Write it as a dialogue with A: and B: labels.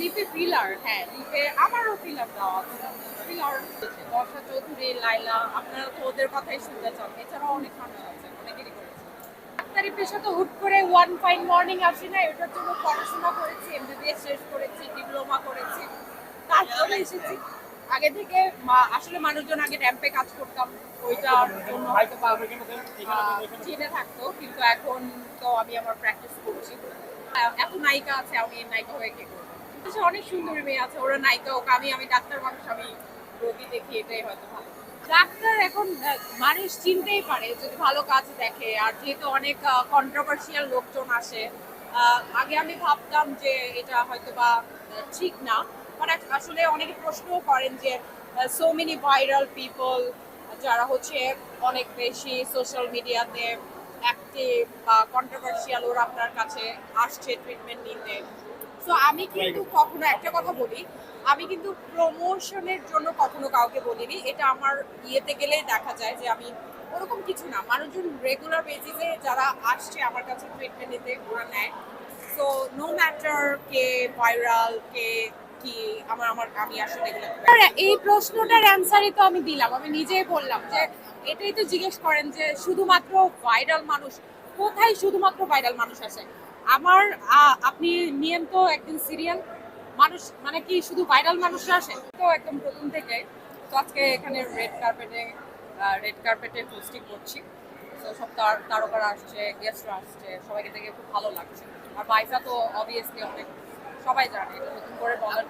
A: লিপে filler হ্যাঁ লিপে আমারও filler দেওয়া ফিলার বর্ষা চৌধুরী লাইলা আপনারা তো ওদের কথাই শুনতে চান। এছাড়াও অনেক মানুষ আছে অনেকেরই করেছে। তার পেশা তো হুট করে ওয়ান ফাইন মর্নিং আসি না? এটার জন্য পড়াশোনা করেছি এমবিবিএস শেষ করেছি ডিপ্লোমা করেছি তারপরে এসেছি। আগে থেকে আসলে মানুষজন আগে র্যাম্পে কাজ করতাম ওইটার জন্য হয়তো বা চিনে থাকতো কিন্তু এখন তো আমি আমার প্র্যাকটিস করছি। এত নায়িকা আছে আমি নায়িকা হয়ে কি করব? অনেক সুন্দরী মেয়ে আছে, ওরা নায়িকা হোক, আমি আমি ডাক্তার মানুষ, আমি রোগী দেখি, এটাই হয়তো ডাক্তার এখন মানুষ চিনতেই পারে, যদি ভালো কাজ দেখে, আর যেহেতু অনেক কন্ট্রোভার্সিয়াল লোকজন আসে আগে আমি ভাবতাম যে এটা হয়তো বা ঠিক না বাট আসলে অনেকে প্রশ্নও করেন যে সো মেনি ভাইরাল পিপল যারা হচ্ছে অনেক বেশি সোশ্যাল মিডিয়াতে অ্যাক্টিভ বা কন্ট্রোভার্সিয়াল ওরা আপনার কাছে আসছে ট্রিটমেন্ট নিতে। সো আমি কিন্তু কখনো একটা কথা বলি আমি কিন্তু প্রমোশনের জন্য কখনো কাউকে বলিনি। এটা আমার ইয়েতে গেলেই দেখা যায় যে আমি ওরকম কিছু না। মানুষজন রেগুলার বেসিসে যারা আসছে আমার কাছে ট্রিটমেন্ট নিতে ওরা নেয়। সো নো ম্যাটার কে ভাইরাল কে কি আমার আমার আমি আসলে এই প্রশ্নটার অ্যান্সারই তো আমি দিলাম। আমি নিজেই বললাম যে এটাই তো জিজ্ঞেস করেন যে শুধুমাত্র ভাইরাল মানুষ কোথায় শুধুমাত্র ভাইরাল মানুষ আসে আমার আপনি নিয়েন তো একদিন সিরিয়াল মানুষ মানে কি শুধু ভাইরাল মানুষ আসে? তো একদম প্রথম থেকে। তো আজকে এখানে রেড কার্পেটে রেড কার্পেটে হোস্টিং করছি। তো সব তার, তারকারা আসছে গেস্টরা আসছে, সবাইকে দেখে খুব ভালো লাগছে। আর বাইসা তো অবভিয়াসলি অনেক, সবাই জানে নতুন করে বলার